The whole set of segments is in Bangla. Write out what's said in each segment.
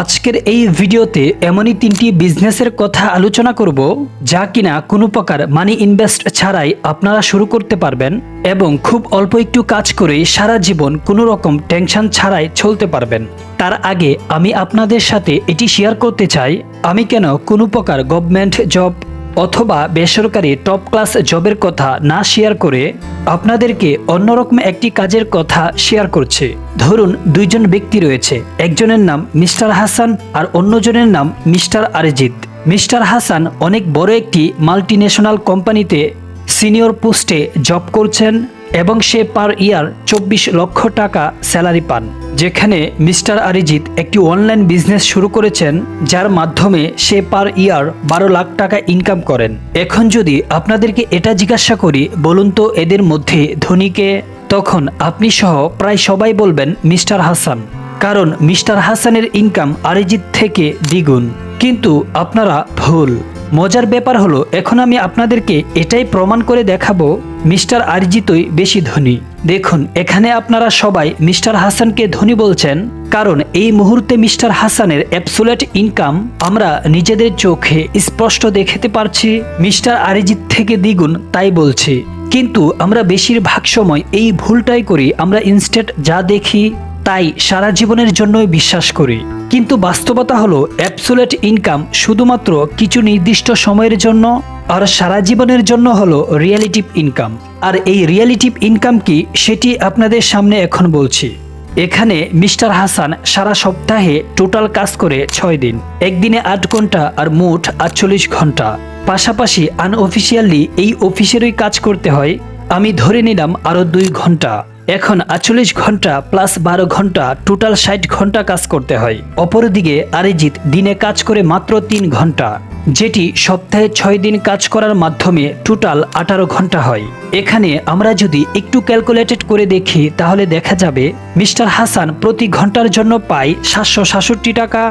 আজকের এই ভিডিওতে এমনই তিনটি বিজনেসের কথা আলোচনা করব যা কিনা কোনো প্রকার মানি ইনভেস্ট ছাড়াই আপনারা শুরু করতে পারবেন এবং খুব অল্প একটু কাজ করে সারা জীবন কোনো রকম টেনশন ছাড়াই চলতে পারবেন। তার আগে আমি আপনাদের সাথে এটি শেয়ার করতে চাই, আমি কেন কোনো প্রকার গভর্নমেন্ট জব অথবা বেসরকারি টপ ক্লাস জবের কথা না শেয়ার করে আপনাদেরকে অন্যরকম একটি কাজের কথা শেয়ার করছে। ধরুন, দুইজন ব্যক্তি রয়েছে। একজনের নাম মিস্টার হাসান আর অন্যজনের নাম মিস্টার আরিজিৎ। মিস্টার হাসান অনেক বড় একটি মাল্টিন্যাশনাল কোম্পানিতে সিনিয়র পোস্টে জব করছেন। এবং সে পার ইয়ার চব্বিশ লক্ষ টাকা স্যালারি পান, যেখানে মিস্টার আরিজিৎ একটি অনলাইন বিজনেস শুরু করেছেন, যার মাধ্যমে সে পার ইয়ার বারো লাখ টাকা ইনকাম করেন। এখন যদি আপনাদেরকে এটা জিজ্ঞাসা করি, বলুন তো এদের মধ্যে ধনীকে তখন আপনি সহ প্রায় সবাই বলবেন মিস্টার হাসান, কারণ মিস্টার হাসানের ইনকাম আরিজিৎ থেকে দ্বিগুণ। কিন্তু আপনারা ভুল। মজার ব্যাপার হলো, এখন আমি আপনাদেরকে এটাই প্রমাণ করে দেখাবো, মিস্টার আরজিতই বেশি ধনী। দেখুন, এখানে আপনারা সবাই মিস্টার হাসানকে ধনী বলছেন, কারণ এই মুহূর্তে মিস্টার হাসানের অ্যাবসুলেট ইনকাম আমরা নিজেদের চোখে স্পষ্ট দেখতে পারছি, মিস্টার আরিজিৎ থেকে দ্বিগুণ তাই বলছি। কিন্তু আমরা বেশিরভাগ সময় এই ভুলটাই করি, আমরা ইনস্টেট যা দেখি তাই সারা জীবনের জন্যই বিশ্বাস করি। কিন্তু বাস্তবতা হলো অ্যাবসুলেট ইনকাম শুধুমাত্র কিছু নির্দিষ্ট সময়ের জন্য, আর সারা জীবনের জন্য হলো রিয়েলিটিভ ইনকাম আর এই রিয়েলিটিভ ইনকাম কি, সেটি আপনাদের সামনে এখন বলছি। এখানে মিস্টার হাসান সারা সপ্তাহে টোটাল কাজ করে ছয় দিন। একদিনে আট ঘণ্টা আর মোট আটচল্লিশ ঘণ্টা। পাশাপাশি আনঅফিসিয়ালি এই অফিসেরই কাজ করতে হয়। আমি ধরে নিলাম আরও দুই ঘণ্টা। এখন আটচল্লিশ ঘণ্টা প্লাস বারো ঘণ্টা টোটাল ষাট ঘণ্টা কাজ করতে হয়। অপরদিকে আরিজিৎ দিনে কাজ করে মাত্র তিন ঘণ্টা, যেটি সপ্তাহে ছয় দিন কাজ করার মাধ্যমে টোটাল আঠারো ঘণ্টা হয়। এখানে আমরা যদি একটু ক্যালকুলেটেড করে দেখি, তাহলে দেখা যাবে, মিস্টার হাসান প্রতি ঘণ্টার জন্য পায় সাতশো সাতষট্টি টাকা।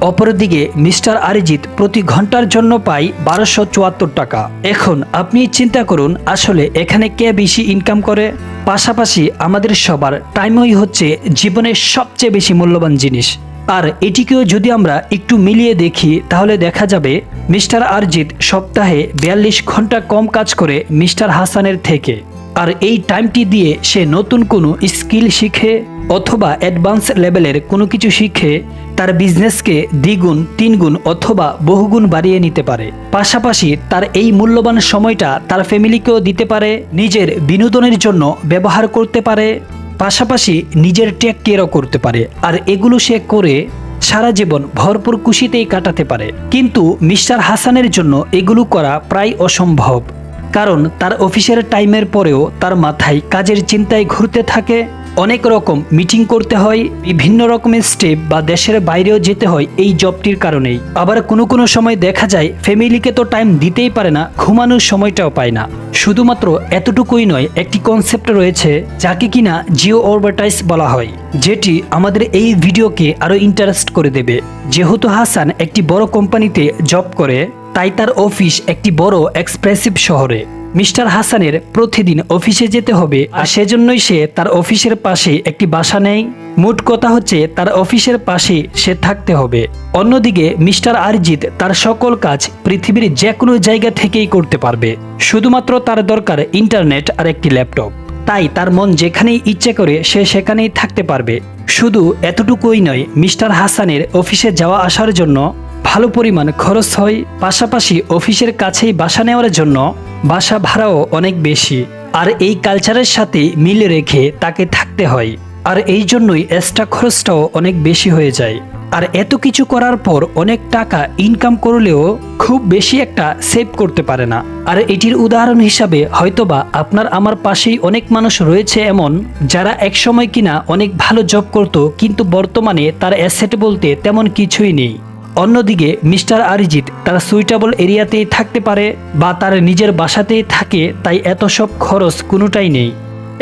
অপরদিকে মিস্টার আরিজিৎ প্রতি ঘণ্টার জন্য পাই বারোশো চুয়াত্তর টাকা। এখন আপনি চিন্তা করুন, আসলে এখানে কে বেশি ইনকাম করে? পাশাপাশি আমাদের সবার টাইমই হচ্ছে জীবনের সবচেয়ে বেশি মূল্যবান জিনিস। আর এটিকেও যদি আমরা একটু মিলিয়ে দেখি, তাহলে দেখা যাবে মিস্টার আরজিৎ সপ্তাহে বিয়াল্লিশ ঘণ্টা কম কাজ করে মিস্টার হাসানের থেকে। আর এই টাইমটি দিয়ে সে নতুন কোনো স্কিল শিখে অথবা অ্যাডভান্স লেভেলের কোনো কিছু শিখে তার বিজনেসকে দ্বিগুণ, তিনগুণ অথবা বহুগুণ বাড়িয়ে নিতে পারে। পাশাপাশি তার এই মূল্যবান সময়টা তার ফ্যামিলিকেও দিতে পারে, নিজের বিনোদনের জন্য ব্যবহার করতে পারে, পাশাপাশি নিজের টেক কেয়ারও করতে পারে। আর এগুলো সে করে সারা জীবন ভরপুর খুশিতেই কাটাতে পারে। কিন্তু মিস্টার হাসানের জন্য এগুলো করা প্রায় অসম্ভব। কারণ তার অফিসের টাইমের পরেও তার মাথায় কাজের চিন্তায় ঘুরতে থাকে। অনেক রকম মিটিং করতে হয়, বিভিন্ন রকমের স্টেপ বা দেশের বাইরেও যেতে হয় এই জবটির কারণেই। আবার কোনো কোনো সময় দেখা যায়, ফ্যামিলিকে তো টাইম দিতেই পারে না, ঘুমানোর সময়টাও পায় না। শুধুমাত্র এতটুকুই নয়, একটি কনসেপ্ট রয়েছে, যাকে কিনা জিও অরবাটাইজ বলা হয়, যেটি আমাদের এই ভিডিওকে আরও ইন্টারেস্ট করে দেবে। যেহেতু হাসান একটি বড় কোম্পানিতে জব করে তাই তার অফিস একটি বড় এক্সপ্রেসিভ শহরে। মিস্টার হাসানের প্রতিদিন অফিসে যেতে হবে, আর সেজন্যই সে তার অফিসের পাশে একটি বাসা নেয়। মোট কথা হচ্ছে, তার অফিসের পাশে সে থাকতে হবে। অন্যদিকে, মিস্টার আরজিৎ তার সকল কাজ পৃথিবীর যে কোনো জায়গা থেকেই করতে পারবে। শুধুমাত্র তার দরকার ইন্টারনেট আর একটি ল্যাপটপ। তাই তার মন যেখানেই ইচ্ছে করে, সে সেখানেই থাকতে পারবে। শুধু এতটুকুই নয়, মিস্টার হাসানের অফিসে যাওয়া আসার জন্য ভালো পরিমাণ খরচ হয়, পাশাপাশি অফিসের কাছেই বাসা নেওয়ার জন্য বাসা ভাড়াও অনেক বেশি। আর এই কালচারের সাথে মিল রেখে তাকে থাকতে হয়। আর এই জন্যই এক্সট্রা খরচটাও অনেক বেশি হয়ে যায়। আর এত কিছু করার পর অনেক টাকা ইনকাম করলেও খুব বেশি একটা সেভ করতে পারে না। আর এটির উদাহরণ হিসাবে হয়তোবা আপনার আমার পাশেই অনেক মানুষ রয়েছে এমন, যারা একসময় কিনা অনেক ভালো জব করত, কিন্তু বর্তমানে তার অ্যাসেট বলতে তেমন কিছুই নেই। অন্যদিকে মিস্টার আরিজিৎ তার সুইটেবল এরিয়াতেই থাকতে পারে বা তার নিজের বাসাতেই থাকে, তাই এত সব খরচ কোনোটাই নেই।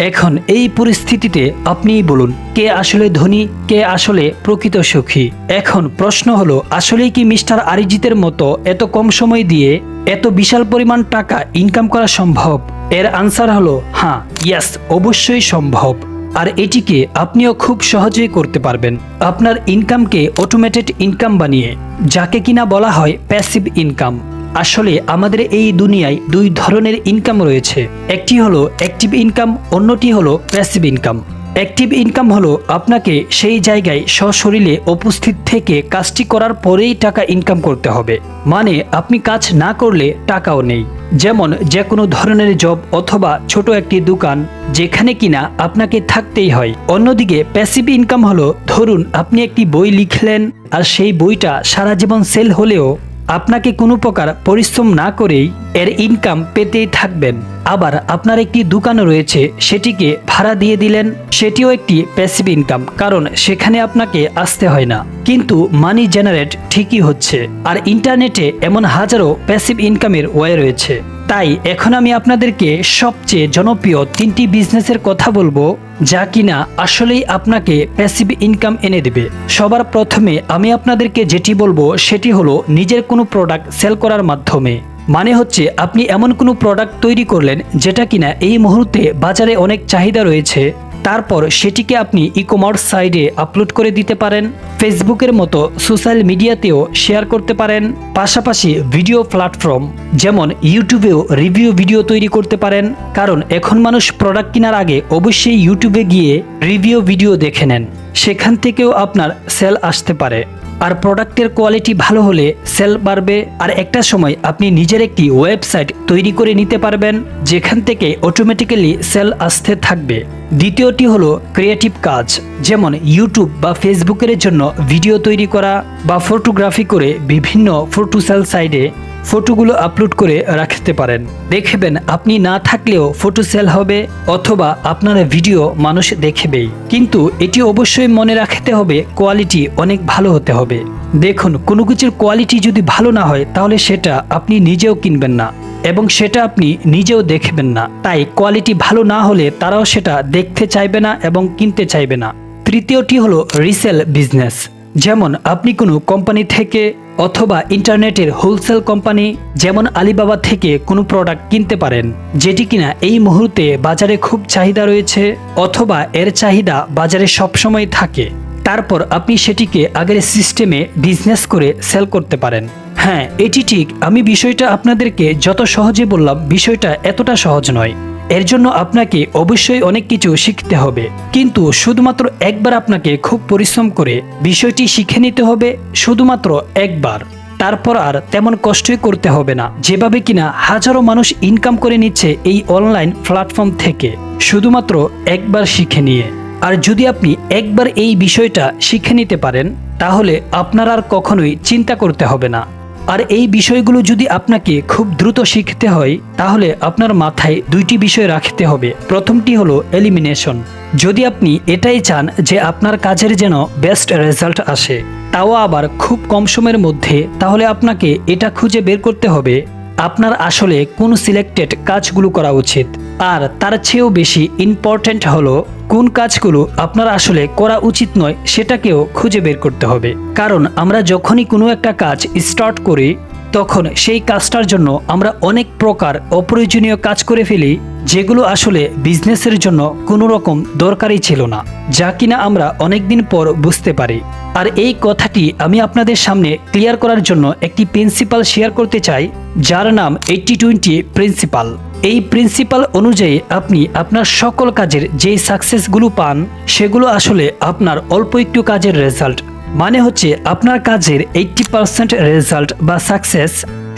এখন এই পরিস্থিতিতে আপনিই বলুন, কে আসলে ধনী, কে আসলে প্রকৃত সুখী? এখন প্রশ্ন হলো, আসলেই কি মিস্টার আরিজিতের মতো এত কম সময় দিয়ে এত বিশাল পরিমাণ টাকা ইনকাম করা সম্ভব? এর আনসার হলো হ্যাঁ ইয়াস অবশ্যই সম্ভব। আর এটিকে আপনিও খুব সহজেই করতে পারবেন। আপনার ইনকামকে অটোমেটেড ইনকাম বানিয়ে, যাকে কিনা বলা হয় প্যাসিভ ইনকাম আসলে আমাদের এই দুনিয়ায় দুই ধরনের ইনকাম রয়েছে। একটি হলো অ্যাক্টিভ ইনকাম অন্যটি হলো প্যাসিভ ইনকাম অ্যাক্টিভ ইনকাম হলো আপনাকে সেই জায়গায় সশরীরে উপস্থিত থেকে কাজটি করার পরেই টাকা ইনকাম করতে হবে। মানে আপনি কাজ না করলে টাকাও নেই। যেমন যে কোনো ধরনের জব অথবা ছোট একটি দোকান যেখানে কিনা আপনাকে থাকতেই হয়। অন্যদিকে প্যাসিভ ইনকাম হলো, ধরুন আপনি একটি বই লিখলেন আর সেই বইটা সারা জীবন সেল হলেও আপনাকে কোনো প্রকার পরিশ্রম না করেই এর ইনকাম পেতেই থাকবেন। আবার আপনার একটি দোকান রয়েছে, সেটিকে ভাড়া দিয়ে দিলেন, সেটিও একটি প্যাসিভ ইনকাম কারণ সেখানে আপনাকে আসতে হয় না। কিন্তু মানি জেনারেট ঠিকই হচ্ছে, আর ইন্টারনেটে এমন হাজারো প্যাসিভ ইনকামের ওয়ে রয়েছে। তাই এখন আমি আপনাদেরকে সবচেয়ে জনপ্রিয় তিনটি বিজনেসের কথা বলব যা কিনা আসলেই আপনাকে প্যাসিভ ইনকাম এনে দেবে। সবার প্রথমে আমি আপনাদেরকে যেটি বলব সেটি হলো নিজের কোনো প্রোডাক্ট সেল করার মাধ্যমে। মানে হচ্ছে আপনি এমন কোনো প্রোডাক্ট তৈরি করলেন যেটা কিনা এই মুহূর্তে বাজারে অনেক চাহিদা রয়েছে। তারপর সেটিকে আপনি ই কমার্স সাইডে আপলোড করে দিতে পারেন ফেসবুকের মতো সোশ্যাল মিডিয়াতেও শেয়ার করতে পারেন, পাশাপাশি ভিডিও প্ল্যাটফর্ম যেমন ইউটিউবেও রিভিউ ভিডিও তৈরি করতে পারেন। কারণ এখন মানুষ প্রোডাক্ট কেনার আগে অবশ্যই ইউটিউবে গিয়ে রিভিউ ভিডিও দেখে নেন। সেখান থেকেও আপনার সেল আসতে পারে। আর প্রোডাক্টের কোয়ালিটি ভালো হলে সেল বাড়বে। আর একটা সময় আপনি নিজের একটি ওয়েবসাইট তৈরি করে নিতে পারবেন, যেখান থেকে অটোমেটিক্যালি সেল আসতে থাকবে। দ্বিতীয়টি হলো ক্রিয়েটিভ কাজ, যেমন ইউটিউব বা ফেসবুকের জন্য ভিডিও তৈরি করা বা ফটোগ্রাফি করে বিভিন্ন ফটো সেল সাইডে ফটোগুলো আপলোড করে রাখতে পারেন। দেখবেন আপনি না থাকলেও ফটো সেল হবে অথবা আপনার ভিডিও মানুষ দেখবেই। কিন্তু এটি অবশ্যই মনে রাখতে হবে কোয়ালিটি অনেক ভালো হতে হবে। দেখুন, কোনো কিছুর কোয়ালিটি যদি ভালো না হয়, তাহলে সেটা আপনি নিজেও কিনবেন না এবং সেটা আপনি নিজেও দেখবেন না। তাই কোয়ালিটি ভালো না হলে তারাও সেটা দেখতে চাইবে না এবং কিনতে চাইবে না। তৃতীয়টি হলো রিসেল বিজনেস যেমন আপনি কোনো কোম্পানি থেকে অথবা ইন্টারনেটের হোলসেল কোম্পানি, যেমন আলিবাবা থেকে কোনো প্রোডাক্ট কিনতে পারেন, যেটি কিনা এই মুহূর্তে বাজারে খুব চাহিদা রয়েছে অথবা এর চাহিদা বাজারে সবসময় থাকে। তারপর আপনি সেটিকে আগের সিস্টেমে বিজনেস করে সেল করতে পারেন। হ্যাঁ এটি ঠিক। আমি বিষয়টা আপনাদেরকে যত সহজে বললাম, বিষয়টা এতটা সহজ নয়। এর জন্য আপনাকে অবশ্যই অনেক কিছু শিখতে হবে। কিন্তু শুধুমাত্র একবার আপনাকে খুব পরিশ্রম করে বিষয়টি শিখে নিতে হবে, শুধুমাত্র একবার। তারপর আর তেমন কষ্টই করতে হবে না। যেভাবে কিনা হাজারো মানুষ ইনকাম করে নিচ্ছে এই অনলাইন প্ল্যাটফর্ম থেকে, শুধুমাত্র একবার শিখে নিয়ে। আর যদি আপনি একবার এই বিষয়টা শিখে নিতে পারেন, তাহলে আপনার আর কখনোই চিন্তা করতে হবে না। আর এই বিষয়গুলো যদি আপনাকে খুব দ্রুত শিখতে হয়, তাহলে আপনার মাথায় দুইটি বিষয় রাখতে হবে। প্রথমটি হলো এলিমিনেশন যদি আপনি এটাই চান যে আপনার কাজের যেন বেস্ট রেজাল্ট আসে, তাও আবার খুব কম সময়ের মধ্যে, তাহলে আপনাকে এটা খুঁজে বের করতে হবে আপনার আসলে কোন সিলেক্টেড কাজগুলো করা উচিত? আর তার চেয়েও বেশি ইম্পর্ট্যান্ট হলো কোন কাজগুলো আপনার আসলে করা উচিত নয়, সেটাকেও খুঁজে বের করতে হবে। কারণ আমরা যখনই কোনো একটা কাজ স্টার্ট করি তখন সেই কাজটার জন্য আমরা অনেক প্রকার অপ্রয়োজনীয় কাজ করে ফেলি, যেগুলো আসলে বিজনেসের জন্য কোনো রকম দরকারই ছিল না, যা কিনা আমরা অনেকদিন পর বুঝতে পারি। আর এই কথাটি আমি আপনাদের সামনে ক্লিয়ার করার জন্য একটি প্রিন্সিপাল শেয়ার করতে চাই, যার নাম এইটটি টোয়েন্টি প্রিন্সিপাল। এই প্রিন্সিপাল অনুযায়ী আপনি আপনার সকল কাজের যেই সাকসেসগুলো পান, সেগুলো আসলে আপনার অল্প একটু কাজের রেজাল্ট মানে হচ্ছে আপনার কাজের এইটটি পারসেন্ট রেজাল্ট বা সাকসেস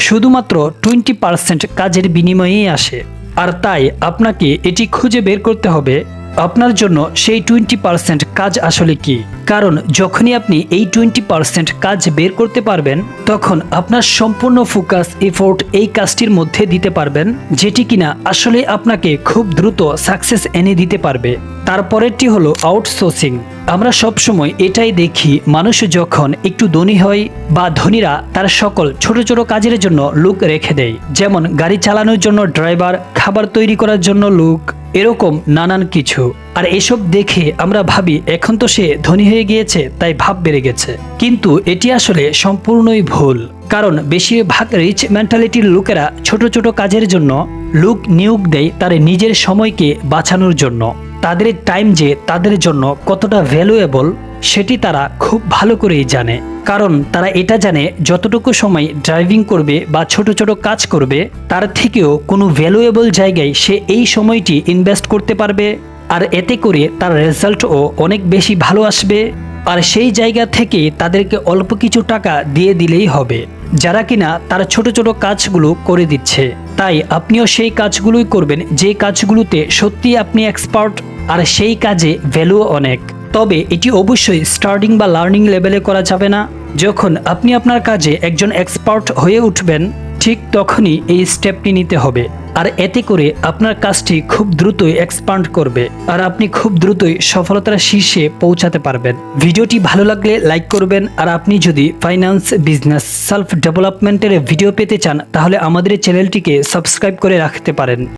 শুধুমাত্র টোয়েন্টি পারসেন্ট কাজের বিনিময়েই আসে। আর তাই আপনাকে এটি খুঁজে বের করতে হবে, আপনার জন্য সেই টোয়েন্টি পারসেন্ট কাজ আসলে কি? কারণ যখনই আপনি এই টোয়েন্টি পার্সেন্ট কাজ বের করতে পারবেন, তখন আপনার সম্পূর্ণ ফোকাস এফোর্ট এই কাজটির মধ্যে দিতে পারবেন, যেটি কিনা আসলে আপনাকে খুব দ্রুত সাকসেস এনে দিতে পারবে। তারপরেরটি হলো আউটসোর্সিং আমরা সবসময় এটাই দেখি, মানুষ যখন একটু ধনী হয় বা ধনীরা তার সকল ছোট ছোট কাজের জন্য লোক রেখে দেয়। যেমন গাড়ি চালানোর জন্য ড্রাইভার খাবার তৈরি করার জন্য লোক এরকম নানান কিছু। আর এসব দেখে আমরা ভাবি, এখন তো সে ধনী হয়ে গিয়েছে, তাই ভাব বেড়ে গেছে। কিন্তু এটি আসলে সম্পূর্ণই ভুল। কারণ বেশিরভাগ রিচ মেন্টালিটির লোকেরা ছোট ছোট কাজের জন্য লোক নিয়োগ দেয় তার নিজের সময়কে বাঁচানোর জন্য। তাদের টাইম যে তাদের জন্য কতটা ভ্যালুয়েবল সেটি তারা খুব ভালো করেই জানে। কারণ তারা এটা জানে, যতটুকু সময় ড্রাইভিং করবে বা ছোট ছোট কাজ করবে, তার থেকেও কোনো ভ্যালুয়েবল জায়গায় সে এই সময়টি ইনভেস্ট করতে পারবে। আর এতে করে তার রেজাল্টও অনেক বেশি ভালো আসবে। আর সেই জায়গা থেকে তাদেরকে অল্প কিছু টাকা দিয়ে দিলেই হবে। যারা কিনা তার ছোট ছোট কাজগুলো করে দিচ্ছে। তাই আপনিও সেই কাজগুলোই করবেন, যে কাজগুলোতে সত্যি আপনি এক্সপার্ট আর সেই কাজে ভ্যালু অনেক। তবে এটি অবশ্যই স্টার্টিং বা লার্নিং লেভেলে করা যাবে না। যখন আপনি আপনার কাজে একজন এক্সপার্ট হয়ে উঠবেন, ঠিক তখনই এই স্টেপটি নিতে হবে। আর এতে করে আপনার কাজটি খুব দ্রুতই এক্সপান্ড করবে আর আপনি খুব দ্রুতই সফলতার শীর্ষে পৌঁছাতে পারবেন। ভিডিওটি ভালো লাগলে লাইক করবেন আর আপনি যদি ফাইন্যান্স বিজনেস সেলফ ডেভেলপমেন্টের ভিডিও পেতে চান, তাহলে আমাদের চ্যানেলটিকে সাবস্ক্রাইব করে রাখতে পারেন।